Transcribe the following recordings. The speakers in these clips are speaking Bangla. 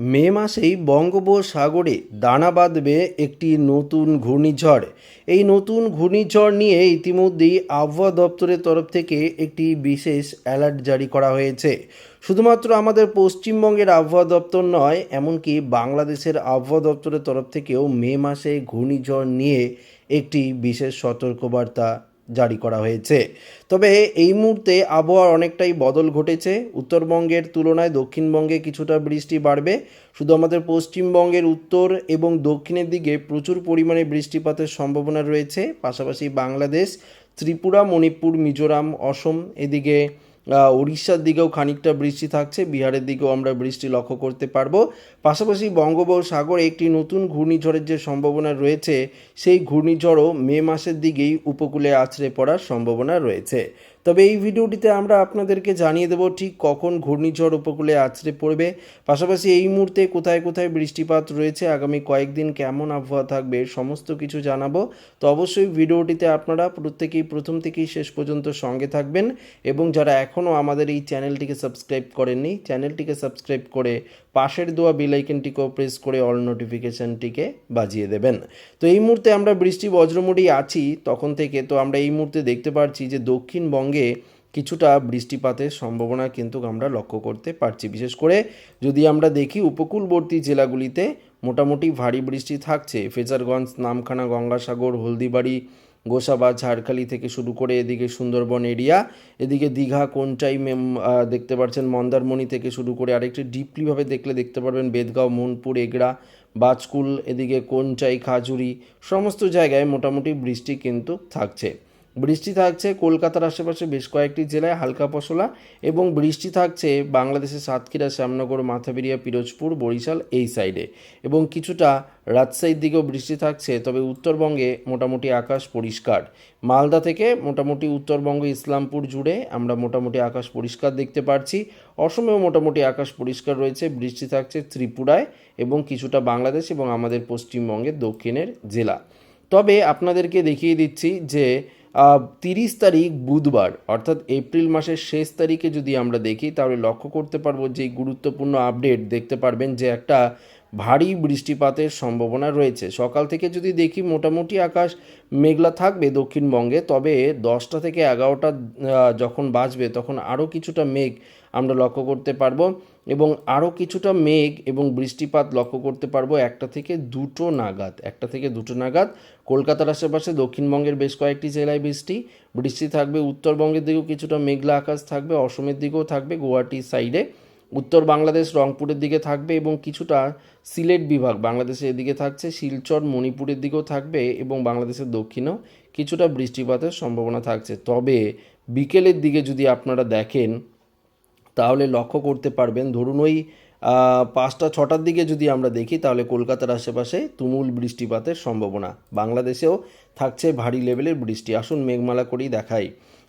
মে মাসেই বঙ্গোপসাগরে দানা বাঁধবে একটি নতুন ঘূর্ণিঝড়। এই নতুন ঘূর্ণিঝড় নিয়ে ইতিমধ্যেই আবহাওয়া দপ্তরের তরফ থেকে একটি বিশেষ অ্যালার্ট জারি করা হয়েছে। শুধুমাত্র আমাদের পশ্চিমবঙ্গের আবহাওয়া দপ্তর নয়, এমনকি বাংলাদেশের আবহাওয়া দপ্তরের তরফ থেকেও মে মাসে ঘূর্ণিঝড় নিয়ে একটি বিশেষ সতর্কবার্তা জারি করা হয়েছে। তবে এই মুহূর্তে আবহাওয়ার অনেকটাই বদল ঘটেছে। উত্তরবঙ্গের তুলনায় দক্ষিণবঙ্গে কিছুটা বৃষ্টি বাড়বে। শুধু আমাদের পশ্চিমবঙ্গের উত্তর এবং দক্ষিণের দিকে প্রচুর পরিমাণে বৃষ্টিপাতের সম্ভাবনা রয়েছে। পাশাপাশি বাংলাদেশ, ত্রিপুরা, মণিপুর, মিজোরাম, অসম, এদিকে উড়িষ্যার দিকেও খানিকটা বৃষ্টি থাকছে, বিহারের দিকেও আমরা বৃষ্টি লক্ষ্য করতে পারব। পাশাপাশি বঙ্গোপসাগরে একটি নতুন ঘূর্ণিঝড়ের যে সম্ভাবনা রয়েছে, সেই ঘূর্ণিঝড়ও মে মাসের দিকেই উপকূলে আছড়ে পড়ার সম্ভাবনা রয়েছে। তবে এই ভিডিওটিতে আমরা আপনাদেরকে জানিয়ে দেব ঠিক কখন ঘূর্ণিঝড় উপকূলে আছড়ে পড়বে। পাশাপাশি এই মুহূর্তে কোথায় কোথায় বৃষ্টিপাত রয়েছে, আগামী কয়েকদিন কেমন আবহাওয়া থাকবে সমস্ত কিছু জানাব। তো অবশ্যই ভিডিওটিতে আপনারা প্রত্যেকেই প্রথম থেকেই শেষ পর্যন্ত সঙ্গে থাকবেন এবং যারা এখনও আমাদের এই চ্যানেলটিকে সাবস্ক্রাইব করেননি, চ্যানেলটিকে সাবস্ক্রাইব করে পাশের দোয়া বেল আইকনটিকেও প্রেস করে অল নোটিফিকেশনটিকে বাজিয়ে দেবেন। তো এই মুহূর্তে আমরা বৃষ্টি বজ্রমুড়ি আছি তখন থেকে, তো আমরা এই মুহূর্তে দেখতে পাচ্ছি যে দক্ষিণবঙ্গে কিছুটা বৃষ্টিপাতের সম্ভাবনা কিন্তু আমরা লক্ষ্য করতে পারছি। বিশেষ করে যদি আমরা দেখি উপকূলবর্তী জেলাগুলিতে মোটামুটি ভারী বৃষ্টি থাকছে। ফেজারগঞ্জ, নামখানা, গঙ্গাসাগর, হলদিবাড়ি, গোসাবা, ঝাড়খালি থেকে শুরু করে এদিকে সুন্দরবন এরিয়া, এদিকে দীঘা, কোনটাই দেখতে পাচ্ছেন মন্দারমণি থেকে শুরু করে আরেকটি ডিপলিভাবে দেখলে দেখতে পারবেন বেদগাঁও মনপুর এগড়া, বাজকুল, এদিকে কোনচাই খাজুরি, সমস্ত জায়গায় মোটামুটি বৃষ্টি কিন্তু থাকছে। বৃষ্টি থাকছে কলকাতার আশেপাশে বেশ কয়েকটি জেলায় হালকা পশলা এবং বৃষ্টি থাকছে বাংলাদেশের সাতক্ষীরা, শ্যামনগর, মাথাবেরিয়া, পিরোজপুর, বরিশাল এই সাইডে। এবং কিছুটা রাজশাহীর দিকেও বৃষ্টি থাকছে, তবে উত্তরবঙ্গে মোটামুটি আকাশ পরিষ্কার। মালদা থেকে মোটামুটি উত্তরবঙ্গ, ইসলামপুর জুড়ে আমরা মোটামুটি আকাশ পরিষ্কার দেখতে পাচ্ছি অসমেও মোটামুটি আকাশ পরিষ্কার রয়েছে, বৃষ্টি থাকছে ত্রিপুরায় এবং কিছুটা বাংলাদেশ এবং আমাদের পশ্চিমবঙ্গের দক্ষিণের জেলা। তবে আপনাদেরকে দেখিয়ে দিচ্ছি যে তিরিশ তারিখ বুধবার, অর্থাৎ এপ্রিল মাসের শেষ তারিখে যদি আমরা দেখি, তাহলে লক্ষ্য করতে পারব যে গুরুত্বপূর্ণ আপডেট দেখতে পারবেন যে একটা ভারী বৃষ্টিপাতের সম্ভাবনা রয়েছে। সকাল থেকে যদি দেখি, মোটামুটি আকাশ মেঘলা থাকবে দক্ষিণবঙ্গে, তবে দশটা থেকে এগারোটা যখন বাজবে, তখন আরও কিছুটা মেঘ আমরা লক্ষ্য করতে পারব। এবং আরও কিছুটা মেঘ এবং বৃষ্টিপাত লক্ষ্য করতে পারব একটা থেকে দুটো নাগাদ, একটা থেকে দুটো নাগাদ। কলকাতার আশেপাশে দক্ষিণবঙ্গের বেশ কয়েকটি জেলায় বৃষ্টি বৃষ্টি থাকবে, উত্তরবঙ্গের দিকেও কিছুটা মেঘলা আকাশ থাকবে, অসমের দিকেও থাকবে, গুয়াহাটি সাইডে উত্তর বাংলাদেশ রংপুরের দিকে থাকবে এবং কিছুটা সিলেট বিভাগ বাংলাদেশের এদিকে থাকছে, শিলচর, মণিপুরের দিকেও থাকবে এবং বাংলাদেশের দক্ষিণেও কিছুটা বৃষ্টিপাতের সম্ভাবনা থাকছে। তবে বিকেলের দিকে যদি আপনারা দেখেন তাহলে লক্ষ্য করতে পারবেন। ধরুন ওই পাঁচটা, ছটার দিকে যদি আমরা দেখি, তাহলে কলকাতার আশেপাশে তুমুল বৃষ্টিপাতের সম্ভাবনা। বাংলাদেশেও থাকছে ভারী লেভেলের বৃষ্টি। আসুন মেঘমালা করেই দেখাই।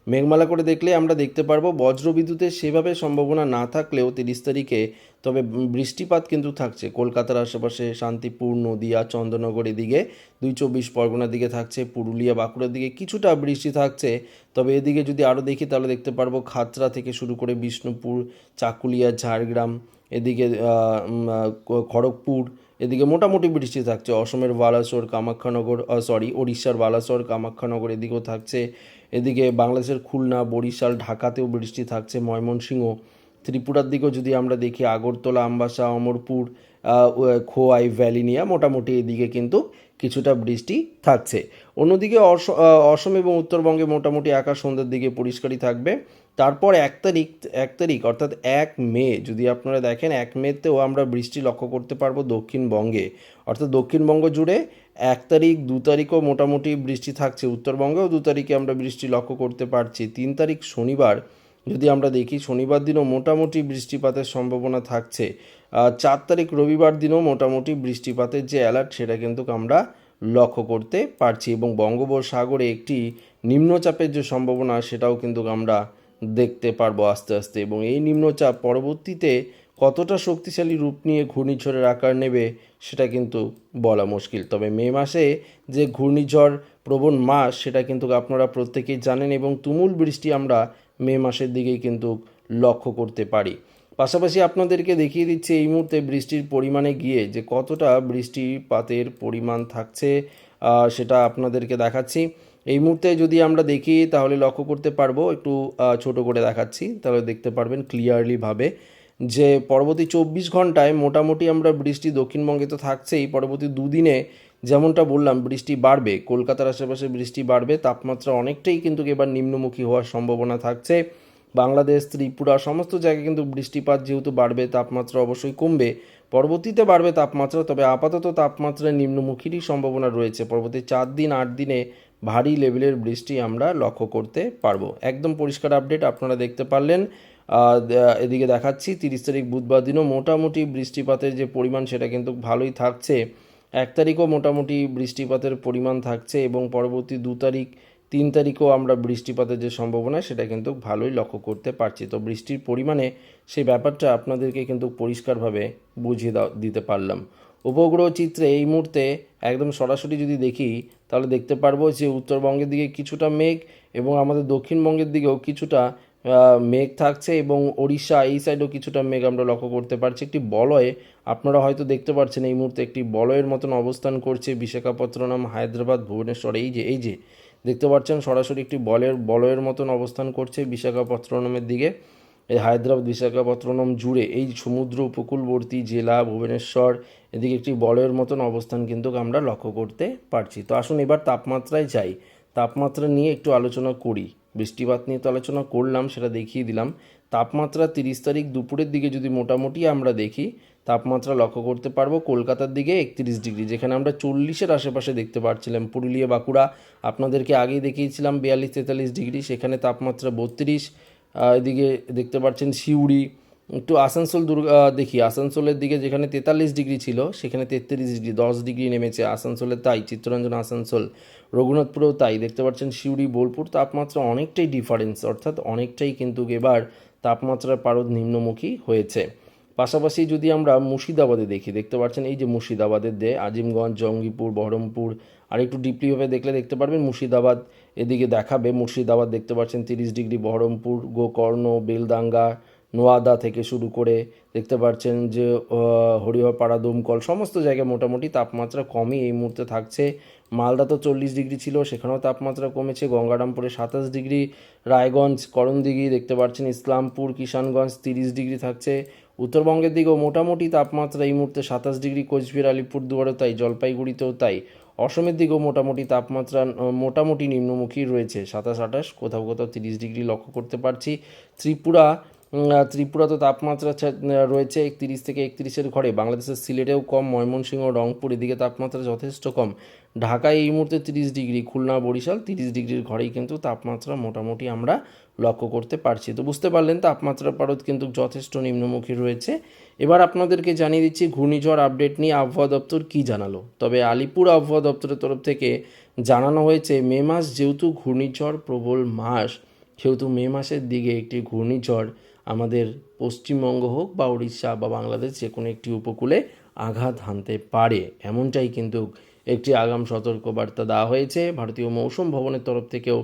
মেঘমালা করে দেখলে আমরা দেখতে পারব বজ্রবিদ্যুতের সেভাবে সম্ভাবনা না থাকলেও তিরিশ তারিখে, তবে বৃষ্টিপাত কিন্তু থাকছে। কলকাতার আশেপাশে শান্তিপুর, নদিয়া, চন্দ্রনগর এদিকে দুই চব্বিশ পরগনার দিকে থাকছে, পুরুলিয়া, বাঁকুড়ার দিকে কিছুটা বৃষ্টি থাকছে। তবে এদিকে যদি আরও দেখি তাহলে দেখতে পারব খাতড়া থেকে শুরু করে বিষ্ণুপুর, চাকুলিয়া, ঝাড়গ্রাম, এদিকে খড়গপুর এদিকে মোটামুটি বৃষ্টি থাকছে। অসমের বালাসোর, কামাখ্যানগর সরি ওড়িশার বালাসোর, কামাখ্যানগর এদিকেও থাকছে। এদিকে বাংলাদেশের খুলনা, বরিশাল, ঢাকাতেও বৃষ্টি থাকছে। ময়মনসিংহ, ত্রিপুরার দিকেও যদি আমরা দেখি, আগরতলা, আমবাসা, অমরপুর খোয়াই, ভ্যালিনিয়া মোটামুটি এদিকে কিন্তু কিছুটা বৃষ্টি থাকছে। অন্যদিকে অস- অসম এবং উত্তরবঙ্গে মোটামুটি আকাশ সন্ধ্যার দিকে পরিষ্কারই থাকবে। তারপর এক তারিখ এক তারিখ, অর্থাৎ এক মে, যদি আপনারা দেখেন, এক মেতেও আমরা বৃষ্টি লক্ষ্য করতে পারব দক্ষিণবঙ্গে। অর্থাৎ দক্ষিণবঙ্গ জুড়ে এক তারিখ, দু তারিখও মোটামুটি বৃষ্টি থাকছে। উত্তরবঙ্গেও দু তারিখে আমরা বৃষ্টি লক্ষ্য করতে পারছি। তিন তারিখ শনিবার, যদি আমরা দেখি, শনিবার দিনও মোটামুটি বৃষ্টিপাতের সম্ভাবনা থাকছে। চার তারিখ রবিবার দিনও মোটামুটি বৃষ্টিপাতের যে অ্যালার্ট সেটা কিন্তু আমরা লক্ষ্য করতে পারছি। এবং বঙ্গোপসাগরে একটি নিম্নচাপের যে সম্ভাবনা, সেটাও কিন্তু আমরা দেখতে পারব আস্তে আস্তে। এবং এই নিম্নচাপ পরবর্তীতে কতটা শক্তিশালী রূপ নিয়ে ঘূর্ণিঝড়ের আকার নেবে, সেটা কিন্তু বলা মুশকিল। তবে মে মাসে যে ঘূর্ণিঝড় প্রবণ মাস, সেটা কিন্তু আপনারা প্রত্যেকেই জানেন এবং তুমুল বৃষ্টি আমরা মে মাসের দিকেই কিন্তু লক্ষ্য করতে পারি। পাশাপাশি আপনাদেরকে দেখিয়ে দিচ্ছে এই মুহূর্তে বৃষ্টির পরিমাণে গিয়ে যে কতটা বৃষ্টিপাতের পরিমাণ থাকছে সেটা আপনাদেরকে দেখাচ্ছি। এই মুহূর্তে যদি আমরা দেখি, তাহলে লক্ষ্য করতে পারব, একটু ছোট করে দেখাচ্ছি। তাহলে দেখতে পারবেন ক্লিয়ারলি ভাবে যে পরবর্তী চব্বিশ ঘন্টায় মোটামুটি আমরা বৃষ্টি দক্ষিণবঙ্গে তো থাকছেই, পরবর্তী দুদিনে যেমনটা বললাম, বৃষ্টি বাড়বে। কলকাতার আশেপাশে বৃষ্টি বাড়বে, তাপমাত্রা অনেকটাই কিন্তু এবার নিম্নমুখী হওয়ার সম্ভাবনা থাকছে। বাংলাদেশ, ত্রিপুরা, সমস্ত জায়গায় কিন্তু বৃষ্টিপাত যেহেতু বাড়বে, তাপমাত্রা অবশ্যই কমবে। পরবর্তীতে বাড়বে তাপমাত্রা, তবে আপাতত তাপমাত্রা নিম্নমুখীরই সম্ভাবনা রয়েছে। পরবর্তী চার দিন, আট দিনে ভারী লেভেলের বৃষ্টি আমরা লক্ষ্য করতে পারব। একদম পরিষ্কার আপডেট আপনারা দেখতে পারলেন। এদিকে দেখাচ্ছি, তিরিশ তারিখ বুধবার দিনও মোটামুটি বৃষ্টিপাতের যে পরিমাণ সেটা কিন্তু ভালোই থাকছে। এক তারিখও মোটামুটি বৃষ্টিপাতের পরিমাণ থাকছে এবং পরবর্তী দু তারিখ, তিন তারিখও আমরা বৃষ্টিপাতের যে সম্ভাবনা সেটা কিন্তু ভালোই লক্ষ্য করতে পারছি। তো বৃষ্টির পরিমাণে সেই ব্যাপারটা আপনাদেরকে কিন্তু পরিষ্কারভাবে বুঝিয়ে দিতে পারলাম। উপগ্রহ চিত্রে এই মুহূর্তে একদম সরাসরি যদি দেখি, তাহলে দেখতে পারব যে উত্তরবঙ্গের দিকে কিছুটা মেঘ এবং আমাদের দক্ষিণবঙ্গের দিকেও কিছুটা মেঘ থাকছে এবং ওড়িশা এই সাইডেও কিছুটা মেঘ আমরা লক্ষ্য করতে পারছি। একটি বলয়ে, আপনারা হয়তো দেখতে পাচ্ছেন এই মুহূর্তে একটি বলয়ের মতন অবস্থান করছে বিশাখাপত্তনম, হায়দ্রাবাদ, ভুবনেশ্বর, এই যে এই যে, দেখতে পাচ্ছেন সরাসরি একটি বলের, বলয়ের মতন অবস্থান করছে বিশাখাপত্তনমের দিকে। এই হায়দ্রাবাদ বিশাখাপত্তনম জুড়ে এই সমুদ্র উপকূলবর্তী জেলা ভুবনেশ্বর এদিকে একটি বলয়ের মতন অবস্থান কিন্তু আমরা লক্ষ্য করতে পারছি। তো আসুন এবার তাপমাত্রায় যাই। তাপমাত্রা নিয়ে একটু আলোচনা করি। বৃষ্টিপাত নিয়ে তো আলোচনা করলাম, সেটা দেখিয়ে দিলাম। তাপমাত্রা তিরিশ তারিখ দুপুরের দিকে যদি মোটামুটি আমরা দেখি, তাপমাত্রা লক্ষ্য করতে পারব কলকাতার দিকে একত্রিশ ডিগ্রি, যেখানে আমরা চল্লিশের আশেপাশে দেখতে পাচ্ছিলাম পুরুলিয়া, বাঁকুড়া, আপনাদেরকে আগেই দেখিয়েছিলাম বিয়াল্লিশ তেতাল্লিশ ডিগ্রি, সেখানে তাপমাত্রা বত্রিশ। এদিকে দেখতে পাচ্ছেন সিউড়ি, একটু আসানসোল দুর্গা দেখি, আসানসোলের দিকে যেখানে তেতাল্লিশ ডিগ্রি ছিল, সেখানে তেত্রিশ ডিগ্রি, দশ ডিগ্রি নেমেছে, আসানসোলে তাই, চিত্তরঞ্জন আসানসোল, রঘুনাথপুরেও তাই, দেখতে পাচ্ছেন সিউড়ি, বোলপুর, তাপমাত্রা অনেকটাই ডিফারেন্স অর্থাৎ অনেকটাই কিন্তু এবার তাপমাত্রার পারদ নিম্নমুখী হয়েছে। পাশাপাশি যদি আমরা মুর্শিদাবাদে দেখি, দেখতে পাচ্ছেন এই যে মুর্শিদাবাদের দে, আজিমগঞ্জ, জঙ্গিপুর, বহরমপুর আর একটু ডিপলিভাবে দেখলে দেখতে পারবেন, মুর্শিদাবাদ এদিকে দেখাবে। মুর্শিদাবাদ দেখতে পাচ্ছেন তিরিশ ডিগ্রি বহরমপুর, গোকর্ণ বেলদাঙ্গা নোয়াদা থেকে শুরু করে দেখতে পাচ্ছেন যে হরিহরপাড়া, দমকল, সমস্ত জায়গায় মোটামুটি তাপমাত্রা কমই এই মুহূর্তে থাকছে। মালদা তো চল্লিশ ডিগ্রি ছিল, সেখানেও তাপমাত্রা কমেছে। গঙ্গারামপুরে সাতাশ ডিগ্রি, রায়গঞ্জ, করণদিঘি দেখতে পাচ্ছেন, ইসলামপুর, কিষানগঞ্জ তিরিশ ডিগ্রি থাকছে। উত্তরবঙ্গের দিকেও মোটামুটি তাপমাত্রা এই মুহূর্তে সাতাশ ডিগ্রি কোচবিহার, আলিপুরদুয়ারেও তাই, জলপাইগুড়িতেও তাই। অসমের দিকেও মোটামুটি তাপমাত্রা মোটামুটি নিম্নমুখী রয়েছে। সাতাশ, আঠাশ, কোথাও কোথাও তিরিশ ডিগ্রি লক্ষ্য করতে পারছি। ত্রিপুরা ত্রিপুরা তো তাপমাত্রা রয়েছে একত্রিশ থেকে একত্রিশের ঘরে। বাংলাদেশের সিলেটেও কম, ময়মনসিংহ রংপুর এদিকে তাপমাত্রা যথেষ্ট কম। ঢাকায় এই মুহূর্তে তিরিশ ডিগ্রি, খুলনা, বরিশাল তিরিশ ডিগ্রির ঘরেই কিন্তু তাপমাত্রা মোটামুটি আমরা লক্ষ্য করতে পারছি। তো বুঝতে পারলেন তাপমাত্রা পারদ কিন্তু যথেষ্ট নিম্নমুখী রয়েছে। এবার আপনাদেরকে জানিয়ে দিচ্ছি, ঘূর্ণিঝড় আপডেট নিয়ে আবহাওয়া দপ্তর কী জানালো? তবে আলিপুর আবহাওয়া দপ্তরের তরফ থেকে জানানো হয়েছে, মে মাস যেহেতু ঘূর্ণিঝড় প্রবল মাস, সেহেতু মে মাসের দিকে একটি ঘূর্ণিঝড় আমাদের পশ্চিমবঙ্গ হোক বা উড়িষ্যা বা বাংলাদেশ যে কোনো একটি উপকূলে আঘাত হানতে পারে। এমনটাই কিন্তু একটি আগাম সতর্কবার্তা দেওয়া হয়েছে। ভারতীয় মৌসুম ভবনের তরফ থেকেও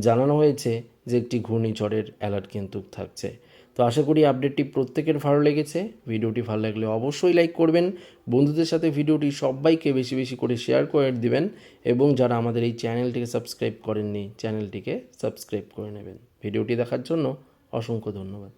জানানো হয়েছে যে একটি ঘূর্ণিঝড়ের অ্যালার্ট কিন্তু থাকছে। তো আশা করি আপডেটটি প্রত্যেকের ভালো লেগেছে। ভিডিওটি ভালো লাগলে অবশ্যই লাইক করবেন। বন্ধুদের সাথে ভিডিওটি সবাইকে বেশি বেশি করে শেয়ার করে দিবেন এবং যারা আমাদের এই চ্যানেলটিকে সাবস্ক্রাইব করেননি, চ্যানেলটিকে সাবস্ক্রাইব করে নেবেন। ভিডিওটি দেখার জন্য অসংখ্য ধন্যবাদ।